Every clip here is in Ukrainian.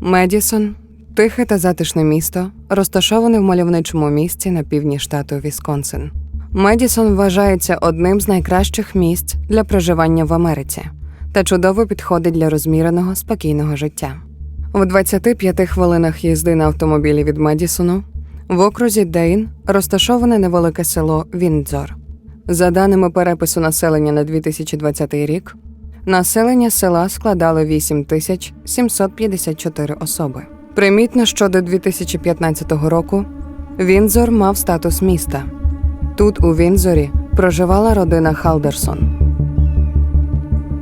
Медісон тихе та затишне місто, розташоване в мальовничому місті на півдні штату Вісконсин. Медісон вважається одним з найкращих місць для проживання в Америці та чудово підходить для розміреного спокійного життя. В 25 хвилинах їзди на автомобілі від Медісону в окрузі Дейн розташоване невелике село Віндзор. За даними перепису населення на 2020 рік, населення села складало 8754 особи. Примітно, що до 2015 року Віндзор мав статус міста. Тут, у Віндзорі, проживала родина Халдерсон.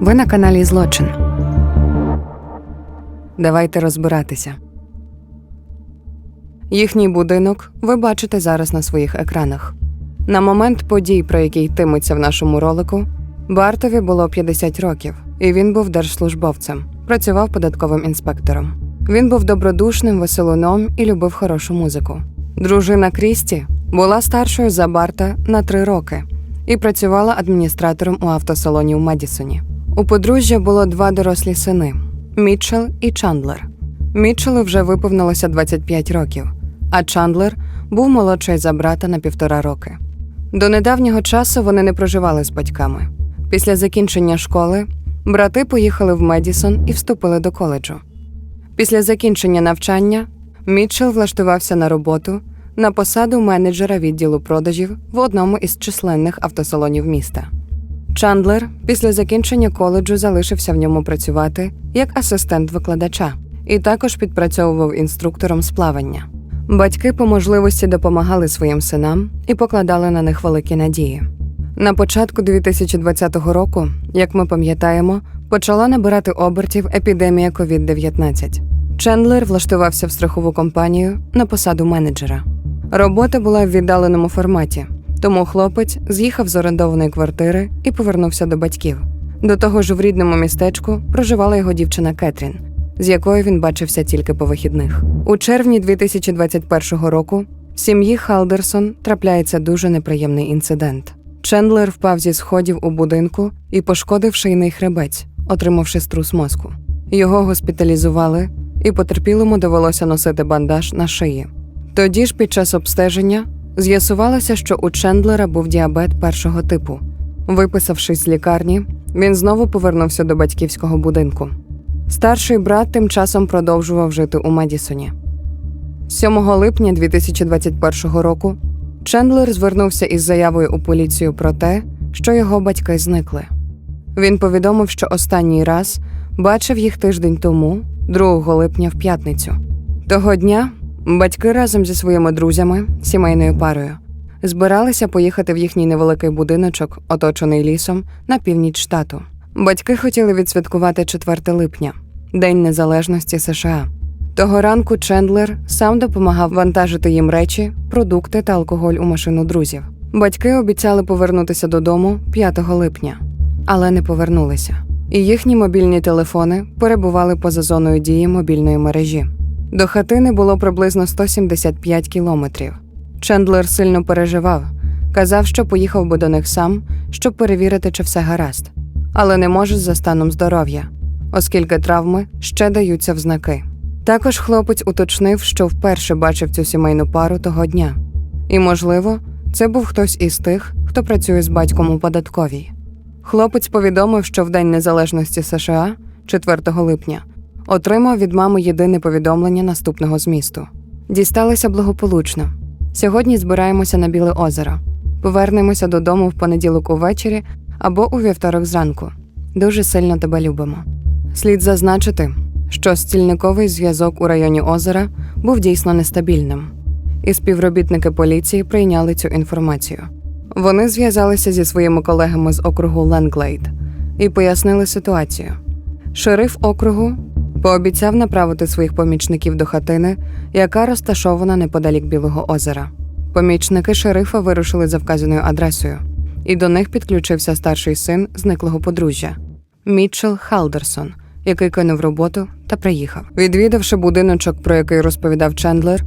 Ви на каналі Злочин. Давайте розбиратися. Їхній будинок ви бачите зараз на своїх екранах. На момент подій, про які йтиметься в нашому ролику, Бартові було 50 років, і він був держслужбовцем, працював податковим інспектором. Він був добродушним веселуном і любив хорошу музику. Дружина Крісті була старшою за Барта на три роки і працювала адміністратором у автосалоні в Медісоні. У подружжя було два дорослі сини Мітчел і Чандлер. Мітчелу вже виповнилося 25 років, а Чандлер був молодший за брата на півтора роки. До недавнього часу вони не проживали з батьками. Після закінчення школи брати поїхали в Медісон і вступили до коледжу. Після закінчення навчання Мітчел влаштувався на роботу на посаду менеджера відділу продажів в одному із численних автосалонів міста. Чандлер після закінчення коледжу залишився в ньому працювати як асистент викладача і також підпрацьовував інструктором з плавання. Батьки по можливості допомагали своїм синам і покладали на них великі надії. На початку 2020 року, як ми пам'ятаємо, почала набирати обертів епідемія COVID-19. Чендлер влаштувався в страхову компанію на посаду менеджера. Робота була в віддаленому форматі, тому хлопець з'їхав з орендованої квартири і повернувся до батьків. До того ж, в рідному містечку проживала його дівчина Кетрін, з якою він бачився тільки по вихідних. У червні 2021 року в сім'ї Халдерсон трапляється дуже неприємний інцидент. Чендлер впав зі сходів у будинку і пошкодив шийний хребець, отримавши струс мозку. Його госпіталізували, і потерпілому довелося носити бандаж на шиї. Тоді ж, під час обстеження, з'ясувалося, що у Чендлера був діабет першого типу. Виписавшись з лікарні, він знову повернувся до батьківського будинку. Старший брат тим часом продовжував жити у Медісоні. 7 липня 2021 року Чендлер звернувся із заявою у поліцію про те, що його батьки зникли. Він повідомив, що останній раз бачив їх тиждень тому, 2 липня в п'ятницю. Того дня батьки разом зі своїми друзями, сімейною парою, збиралися поїхати в їхній невеликий будиночок, оточений лісом, на північ штату. Батьки хотіли відсвяткувати 4 липня, День Незалежності США. Того ранку Чендлер сам допомагав вантажити їм речі, продукти та алкоголь у машину друзів. Батьки обіцяли повернутися додому 5 липня, але не повернулися. І їхні мобільні телефони перебували поза зоною дії мобільної мережі. До хатини було приблизно 175 кілометрів. Чендлер сильно переживав, казав, що поїхав би до них сам, щоб перевірити, чи все гаразд, але не може за станом здоров'я, оскільки травми ще даються в знаки. Також хлопець уточнив, що вперше бачив цю сімейну пару того дня, і, можливо, це був хтось із тих, хто працює з батьком у податковій. Хлопець повідомив, що в День Незалежності США, 4 липня, отримав від мами єдине повідомлення наступного змісту: дісталися благополучно. Сьогодні збираємося на Біле озеро. Повернемося додому в понеділок увечері або у вівторок зранку. Дуже сильно тебе любимо. Слід зазначити, що стільниковий зв'язок у районі озера був дійсно нестабільним, і співробітники поліції прийняли цю інформацію. Вони зв'язалися зі своїми колегами з округу Ленглейд і пояснили ситуацію. Шериф округу пообіцяв направити своїх помічників до хатини, яка розташована неподалік Білого озера. Помічники шерифа вирушили за вказаною адресою, і до них підключився старший син зниклого подружжя Мітчел Халдерсон, який кинув роботу та приїхав. Відвідавши будиночок, про який розповідав Чендлер,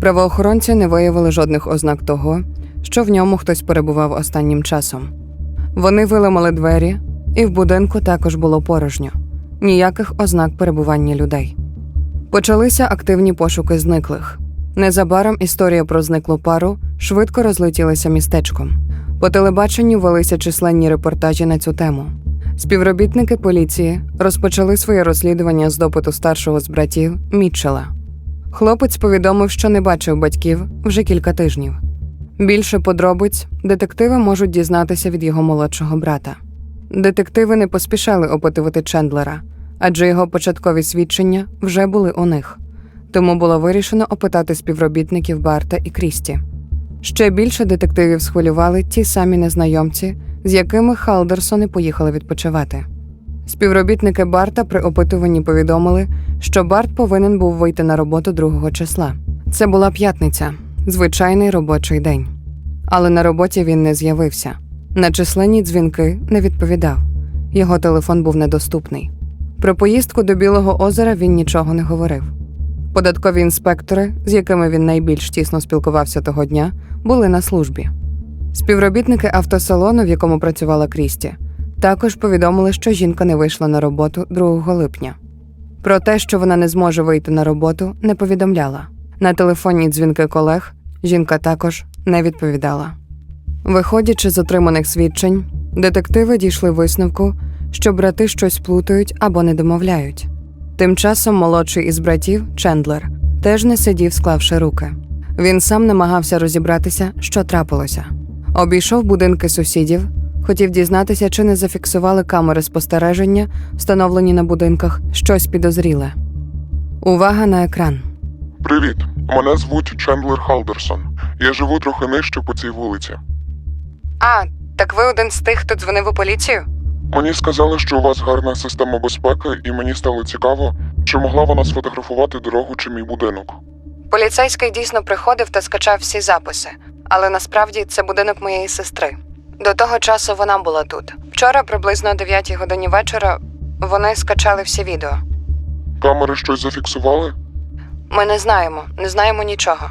правоохоронці не виявили жодних ознак того, що в ньому хтось перебував останнім часом. Вони виламали двері, і в будинку також було порожньо ніяких ознак перебування людей. Почалися активні пошуки зниклих. Незабаром історія про зниклу пару швидко розлетілася містечком. По телебаченню велися численні репортажі на цю тему. Співробітники поліції розпочали своє розслідування з допиту старшого з братів Мітчела. Хлопець повідомив, що не бачив батьків вже кілька тижнів. Більше подробиць детективи можуть дізнатися від його молодшого брата. Детективи не поспішали опитувати Чендлера, адже його початкові свідчення вже були у них. Тому було вирішено опитати співробітників Барта і Крісті. Ще більше детективів схвилювали ті самі незнайомці, з якими Халдерсони поїхали відпочивати. Співробітники Барта при опитуванні повідомили, що Барт повинен був вийти на роботу 2 числа. Це була п'ятниця, звичайний робочий день. Але на роботі він не з'явився. На численні дзвінки не відповідав. Його телефон був недоступний. Про поїздку до Білого озера він нічого не говорив. Податкові інспектори, з якими він найбільш тісно спілкувався того дня, були на службі. Співробітники автосалону, в якому працювала Крісті, також повідомили, що жінка не вийшла на роботу 2 липня. Про те, що вона не зможе вийти на роботу, не повідомляла. На телефонні дзвінки колег жінка також не відповідала. Виходячи з отриманих свідчень, детективи дійшли висновку, що брати щось плутають або не домовляють. Тим часом молодший із братів, Чендлер, теж не сидів, склавши руки. Він сам намагався розібратися, що трапилося. Обійшов будинки сусідів, хотів дізнатися, чи не зафіксували камери спостереження, встановлені на будинках, щось підозріле. Увага на екран. Привіт, мене звуть Чендлер Халдерсон. Я живу трохи нижче по цій вулиці. А, так ви один з тих, хто дзвонив у поліцію? Мені сказали, що у вас гарна система безпеки, і мені стало цікаво, чи могла вона сфотографувати дорогу чи мій будинок. Поліцейський дійсно приходив та скачав всі записи, але насправді це будинок моєї сестри. До того часу вона була тут. Вчора, приблизно о 9 годині вечора, вони скачали всі відео. Камери щось зафіксували? Ми не знаємо, не знаємо нічого.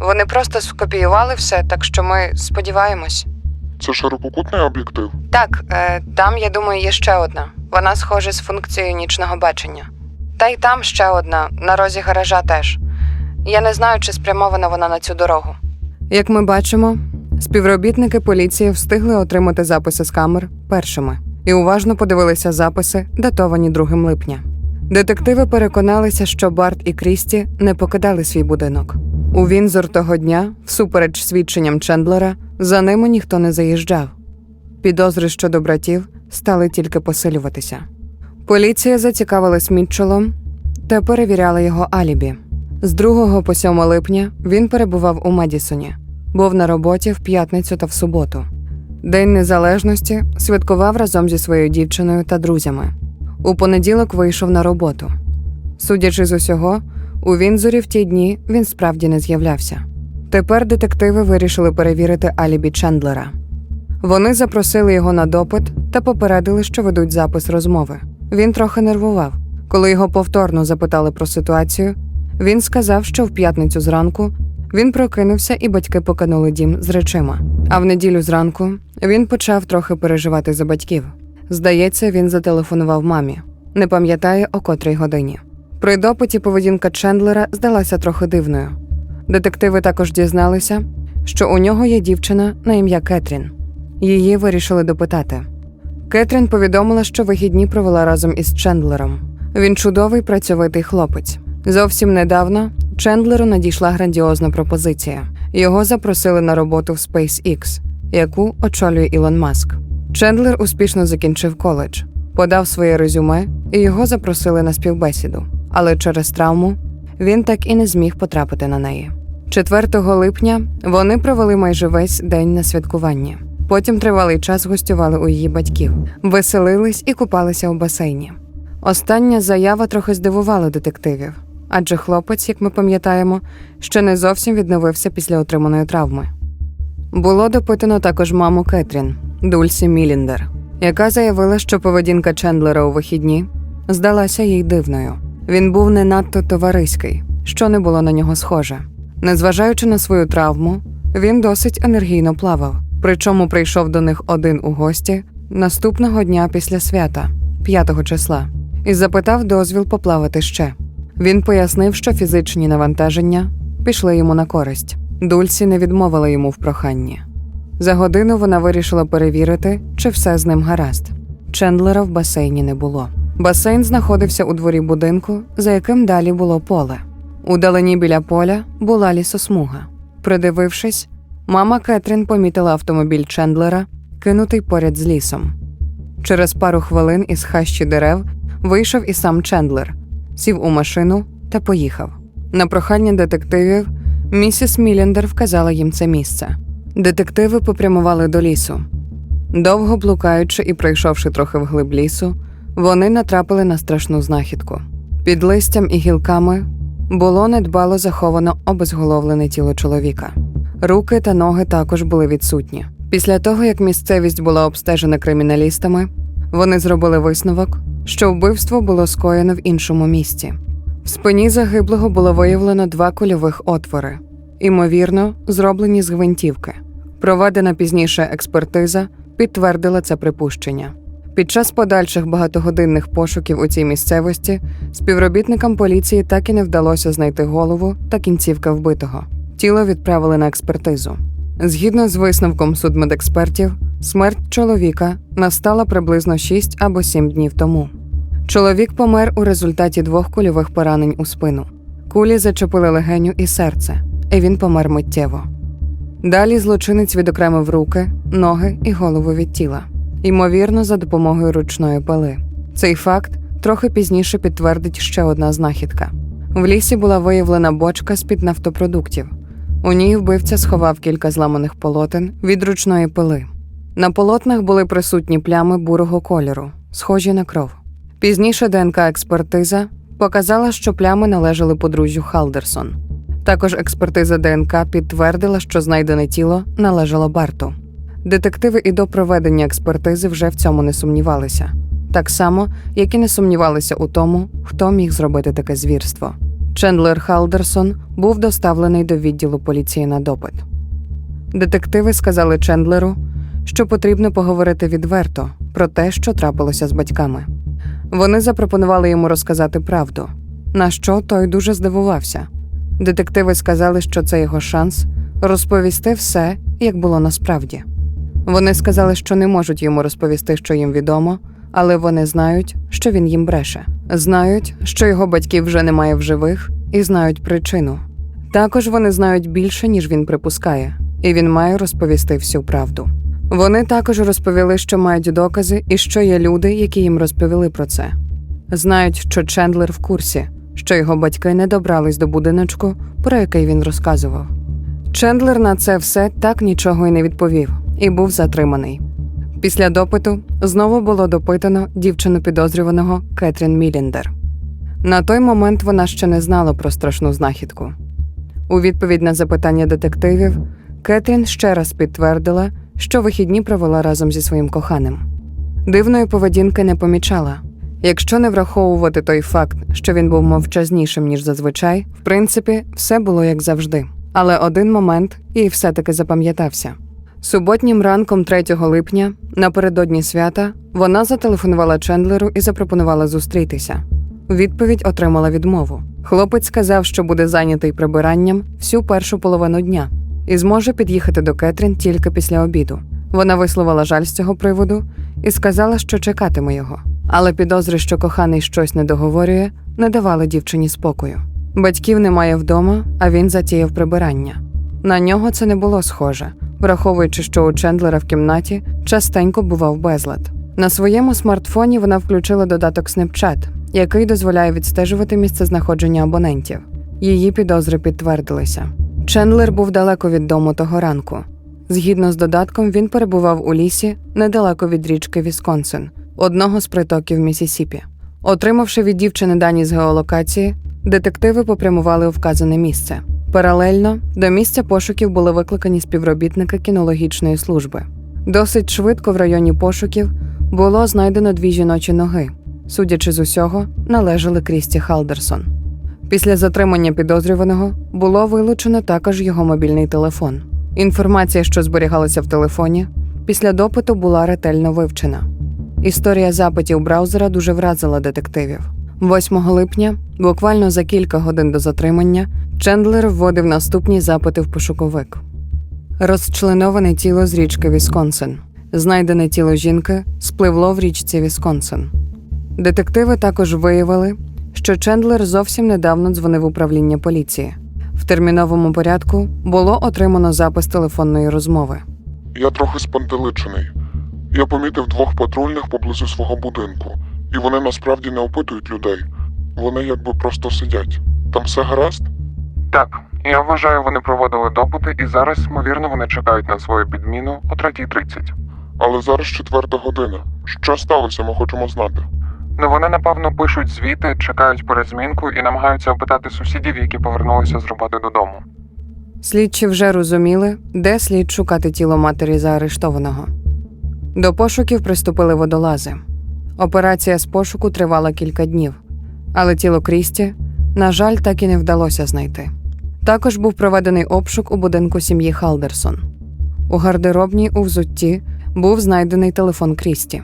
Вони просто скопіювали все, так що ми сподіваємось. Це ширококутний об'єктив. Так, е, там, я думаю, є ще одна. Вона схожа з функцією нічного бачення. Та й там ще одна, на розі гаража теж. Я не знаю, чи спрямована вона на цю дорогу. Як ми бачимо, співробітники поліції встигли отримати записи з камер першими і уважно подивилися записи, датовані 2 липня. Детективи переконалися, що Барт і Крісті не покидали свій будинок. У Вінзор того дня, всупереч свідченням Чендлера, за ними ніхто не заїжджав. Підозри щодо братів стали тільки посилюватися. Поліція зацікавилась Мітчелом та перевіряла його алібі. З 2 по 7 липня він перебував у Медісоні, був на роботі в п'ятницю та в суботу. День незалежності святкував разом зі своєю дівчиною та друзями. У понеділок вийшов на роботу. Судячи з усього, у Вінзорі в ті дні він справді не з'являвся. Тепер детективи вирішили перевірити алібі Чендлера. Вони запросили його на допит та попередили, що ведуть запис розмови. Він трохи нервував. Коли його повторно запитали про ситуацію, він сказав, що в п'ятницю зранку він прокинувся і батьки покинули дім з речима. А в неділю зранку він почав трохи переживати за батьків. Здається, він зателефонував мамі. Не пам'ятає, о котрій годині. При допиті поведінка Чендлера здалася трохи дивною. Детективи також дізналися, що у нього є дівчина на ім'я Кетрін. Її вирішили допитати. Кетрін повідомила, що вихідні провела разом із Чендлером. Він чудовий працьовитий хлопець. Зовсім недавно Чендлеру надійшла грандіозна пропозиція. Його запросили на роботу в SpaceX, яку очолює Ілон Маск. Чендлер успішно закінчив коледж, подав своє резюме і його запросили на співбесіду. Але через травму він так і не зміг потрапити на неї. 4 липня вони провели майже весь день на святкуванні. Потім тривалий час гостювали у її батьків, веселились і купалися у басейні. Остання заява трохи здивувала детективів, адже хлопець, як ми пам'ятаємо, ще не зовсім відновився після отриманої травми. Було допитано також маму Кетрін, Дульсі Міліндер, яка заявила, що поведінка Чендлера у вихідні здалася їй дивною. Він був не надто товариський, що не було на нього схоже. Незважаючи на свою травму, він досить енергійно плавав, причому прийшов до них один у гості наступного дня після свята, 5 числа, і запитав дозвіл поплавати ще. Він пояснив, що фізичні навантаження пішли йому на користь. Дульсі не відмовила йому в проханні. За годину вона вирішила перевірити, чи все з ним гаразд. Чендлера в басейні не було. Басейн знаходився у дворі будинку, за яким далі було поле. Удалені біля поля була лісосмуга. Придивившись, мама Кетрін помітила автомобіль Чендлера, кинутий поряд з лісом. Через пару хвилин із хащі дерев вийшов і сам Чендлер, сів у машину та поїхав. На прохання детективів місіс Міліндер вказала їм це місце. Детективи попрямували до лісу. Довго блукаючи і пройшовши трохи вглиб лісу, вони натрапили на страшну знахідку. Під листям і гілками було недбало заховано обезголовлене тіло чоловіка. Руки та ноги також були відсутні. Після того, як місцевість була обстежена криміналістами, вони зробили висновок, що вбивство було скоєно в іншому місці. В спині загиблого було виявлено два кульових отвори, імовірно, зроблені з гвинтівки. Проведена пізніше експертиза підтвердила це припущення. Під час подальших багатогодинних пошуків у цій місцевості співробітникам поліції так і не вдалося знайти голову та кінцівка вбитого. Тіло відправили на експертизу. Згідно з висновком судмедекспертів, смерть чоловіка настала приблизно 6 або 7 днів тому. Чоловік помер у результаті двох кульових поранень у спину. Кулі зачепили легеню і серце, і він помер миттєво. Далі злочинець відокремив руки, ноги і голову від тіла, ймовірно, за допомогою ручної пили. Цей факт трохи пізніше підтвердить ще одна знахідка. В лісі була виявлена бочка з-під нафтопродуктів. У ній вбивця сховав кілька зламаних полотен від ручної пили. На полотнах були присутні плями бурого кольору, схожі на кров. Пізніше ДНК-експертиза показала, що плями належали подружжю Халдерсон. Також експертиза ДНК підтвердила, що знайдене тіло належало Барту. Детективи і до проведення експертизи вже в цьому не сумнівалися, так само, як і не сумнівалися у тому, хто міг зробити таке звірство. Чендлер Халдерсон був доставлений до відділу поліції на допит. Детективи сказали Чендлеру, що потрібно поговорити відверто про те, що трапилося з батьками. Вони запропонували йому розказати правду, на що той дуже здивувався. Детективи сказали, що це його шанс розповісти все, як було насправді. Вони сказали, що не можуть йому розповісти, що їм відомо, але вони знають, що він їм бреше, знають, що його батьків вже немає в живих, і знають причину. Також вони знають більше, ніж він припускає, і він має розповісти всю правду. Вони також розповіли, що мають докази і що є люди, які їм розповіли про це. Знають, що Чендлер в курсі, що його батьки не добрались до будиночку, про який він розказував. Чендлер на це все так нічого й не відповів і був затриманий. Після допиту знову було допитано дівчину підозрюваного Кетрін Міліндер. На той момент вона ще не знала про страшну знахідку. У відповідь на запитання детективів Кетрін ще раз підтвердила, що вихідні провела разом зі своїм коханим. Дивної поведінки не помічала. Якщо не враховувати той факт, що він був мовчазнішим, ніж зазвичай, в принципі, все було як завжди. Але один момент їй все-таки запам'ятався. Суботнім ранком 3 липня, напередодні свята, вона зателефонувала Чендлеру і запропонувала зустрітися. Відповідь отримала відмову. Хлопець сказав, що буде зайнятий прибиранням всю першу половину дня і зможе під'їхати до Кетрін тільки після обіду. Вона висловила жаль з цього приводу і сказала, що чекатиме його. Але підозри, що коханий щось не договорює, не давали дівчині спокою. Батьків немає вдома, а він затіяв прибирання. На нього це не було схоже, враховуючи, що у Чендлера в кімнаті частенько бував безлад. На своєму смартфоні вона включила додаток Snapchat, який дозволяє відстежувати місцезнаходження абонентів. Її підозри підтвердилися. Чендлер був далеко від дому того ранку. Згідно з додатком, він перебував у лісі недалеко від річки Вісконсин, одного з притоків Місісіпі. Отримавши від дівчини дані з геолокації, детективи попрямували у вказане місце. Паралельно до місця пошуків були викликані співробітники кінологічної служби. Досить швидко в районі пошуків було знайдено дві жіночі ноги. Судячи з усього, належали Крісті Халдерсон. Після затримання підозрюваного було вилучено також його мобільний телефон. Інформація, що зберігалася в телефоні, після допиту була ретельно вивчена. Історія запитів браузера дуже вразила детективів. 8 липня, буквально за кілька годин до затримання, Чендлер вводив наступні запити в пошуковик. Розчленоване тіло з річки Вісконсин. Знайдене тіло жінки спливло в річці Вісконсин. Детективи також виявили, що Чендлер зовсім недавно дзвонив управління поліції. В терміновому порядку було отримано запис телефонної розмови. Я трохи спантеличений. Я помітив двох патрульних поблизу свого будинку, і вони насправді не опитують людей. Вони якби просто сидять. Там все гаразд? Так, я вважаю, вони проводили допити, і зараз, ймовірно, вони чекають на свою підміну о 3.30. Але зараз четверта година. Що сталося, ми хочемо знати. Ну вони, напевно, пишуть звіти, чекають перезмінку і намагаються опитати сусідів, які повернулися з роботи додому. Слідчі вже розуміли, де слід шукати тіло матері заарештованого. До пошуків приступили водолази. Операція з пошуку тривала кілька днів, але тіло Крісті, на жаль, так і не вдалося знайти. Також був проведений обшук у будинку сім'ї Халдерсон. У гардеробній у взутті був знайдений телефон Крісті.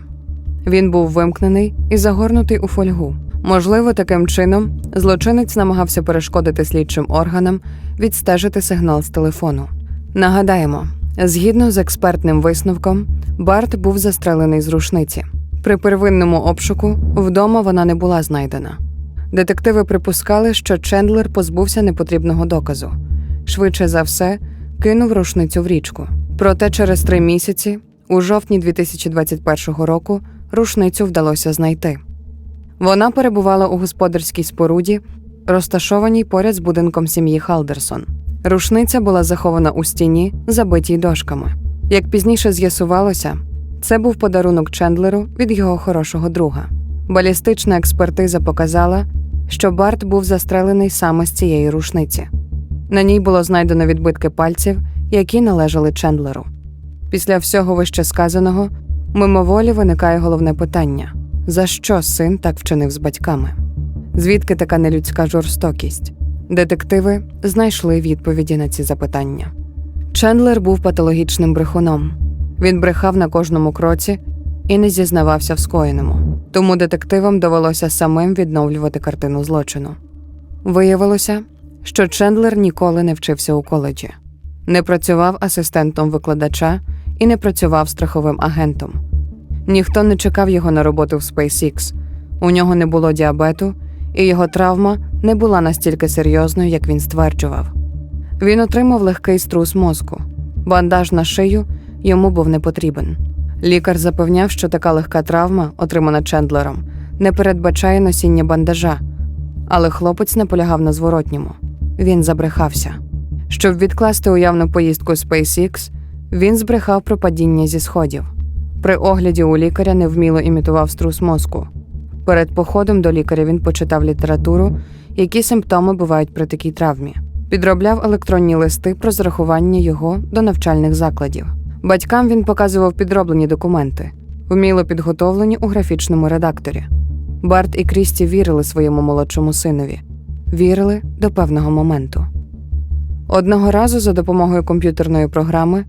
Він був вимкнений і загорнутий у фольгу. Можливо, таким чином злочинець намагався перешкодити слідчим органам відстежити сигнал з телефону. Нагадаємо, згідно з експертним висновком, Барт був застрелений з рушниці. При первинному обшуку вдома вона не була знайдена. Детективи припускали, що Чендлер позбувся непотрібного доказу. Швидше за все, кинув рушницю в річку. Проте через три місяці, у жовтні 2021 року, рушницю вдалося знайти. Вона перебувала у господарській споруді, розташованій поряд з будинком сім'ї Халдерсон. Рушниця була захована у стіні, забитій дошками. Як пізніше з'ясувалося, це був подарунок Чендлеру від його хорошого друга. Балістична експертиза показала, що Барт був застрелений саме з цієї рушниці. На ній було знайдено відбитки пальців, які належали Чендлеру. Після всього вище сказаного, мимоволі виникає головне питання: за що син так вчинив з батьками? Звідки така нелюдська жорстокість? Детективи знайшли відповіді на ці запитання. Чендлер був патологічним брехуном. Він брехав на кожному кроці і не зізнавався в скоєному. Тому детективам довелося самим відновлювати картину злочину. Виявилося, що Чендлер ніколи не вчився у коледжі, не працював асистентом викладача і не працював страховим агентом. Ніхто не чекав його на роботу в SpaceX. У нього не було діабету, і його травма не була настільки серйозною, як він стверджував. Він отримав легкий струс мозку. Бандаж на шию йому був не потрібен. Лікар запевняв, що така легка травма, отримана Чендлером, не передбачає носіння бандажа, але хлопець наполягав на зворотньому. Він забрехався. Щоб відкласти уявну поїздку SpaceX, він збрехав про падіння зі сходів. При огляді у лікаря невміло імітував струс мозку. Перед походом до лікаря він почитав літературу, які симптоми бувають при такій травмі. Підробляв електронні листи про зарахування його до навчальних закладів. Батькам він показував підроблені документи, вміло підготовлені у графічному редакторі. Барт і Крісті вірили своєму молодшому синові, вірили до певного моменту. Одного разу за допомогою комп'ютерної програми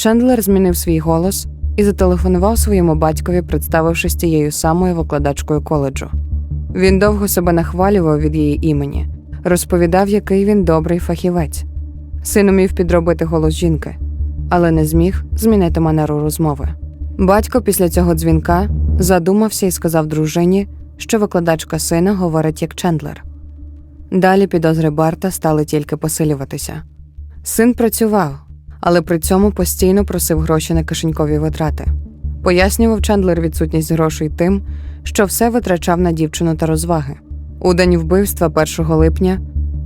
Чендлер змінив свій голос і зателефонував своєму батькові, представившись тією самою викладачкою коледжу. Він довго себе нахвалював від її імені, розповідав, який він добрий фахівець. Син умів підробити голос жінки, але не зміг змінити манеру розмови. Батько після цього дзвінка задумався і сказав дружині, що викладачка сина говорить як Чендлер. Далі підозри Барта стали тільки посилюватися. Син працював, але при цьому постійно просив гроші на кишенькові витрати. Пояснював Чендлер відсутність грошей тим, що все витрачав на дівчину та розваги. У день вбивства 1 липня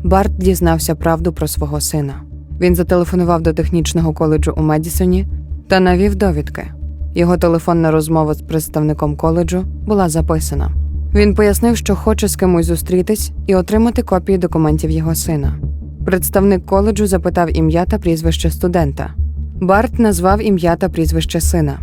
Барт дізнався правду про свого сина. Він зателефонував до технічного коледжу у Медісоні та навів довідки. Його телефонна розмова з представником коледжу була записана. Він пояснив, що хоче з кимось зустрітись і отримати копії документів його сина. Представник коледжу запитав ім'я та прізвище студента. Барт назвав ім'я та прізвище сина.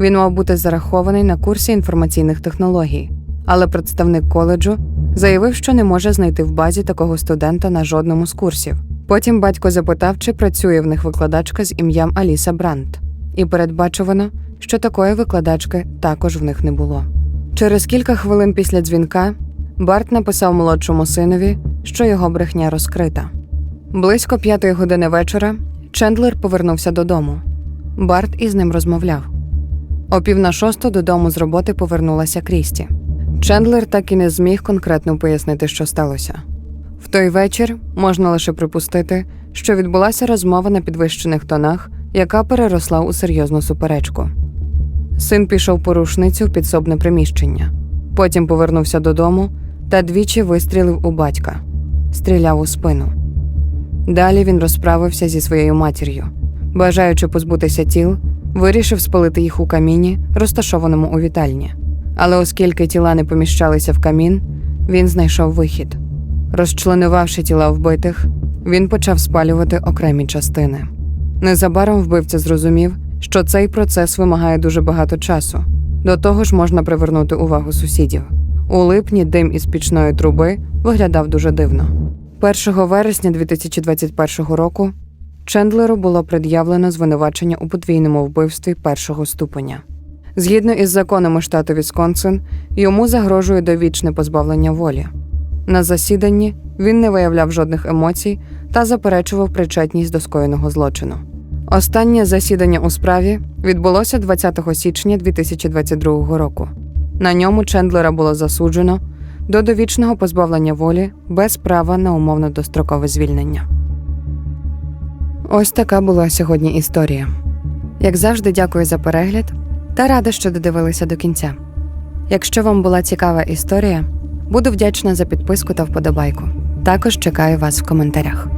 Він мав бути зарахований на курсі інформаційних технологій, але представник коледжу заявив, що не може знайти в базі такого студента на жодному з курсів. Потім батько запитав, чи працює в них викладачка з ім'ям Аліса Брант, і передбачувано, що такої викладачки також в них не було. Через кілька хвилин після дзвінка Барт написав молодшому синові, що його брехня розкрита. Близько п'ятої години вечора Чендлер повернувся додому. Барт із ним розмовляв. О пів на шосту додому з роботи повернулася Крісті. Чендлер так і не зміг конкретно пояснити, що сталося. В той вечір можна лише припустити, що відбулася розмова на підвищених тонах, яка переросла у серйозну суперечку. Син пішов по рушницю в підсобне приміщення, потім повернувся додому та двічі вистрілив у батька, стріляв у спину. Далі він розправився зі своєю матір'ю, бажаючи позбутися тіл, вирішив спалити їх у каміні, розташованому у вітальні. Але оскільки тіла не поміщалися в камін, він знайшов вихід. Розчленувавши тіла вбитих, він почав спалювати окремі частини. Незабаром вбивця зрозумів, що цей процес вимагає дуже багато часу. До того ж, можна привернути увагу сусідів. У липні дим із пічної труби виглядав дуже дивно. 1 вересня 2021 року Чендлеру було пред'явлено звинувачення у подвійному вбивстві першого ступеня. Згідно із законами штату Вісконсин, йому загрожує довічне позбавлення волі. На засіданні він не виявляв жодних емоцій та заперечував причетність до скоєного злочину. Останнє засідання у справі відбулося 20 січня 2022 року. На ньому Чендлера було засуджено до довічного позбавлення волі без права на умовно дострокове звільнення. Ось така була сьогодні історія. Як завжди, дякую за перегляд та рада, що додивилися до кінця. Якщо вам була цікава історія, буду вдячна за підписку та вподобайку. Також чекаю вас в коментарях.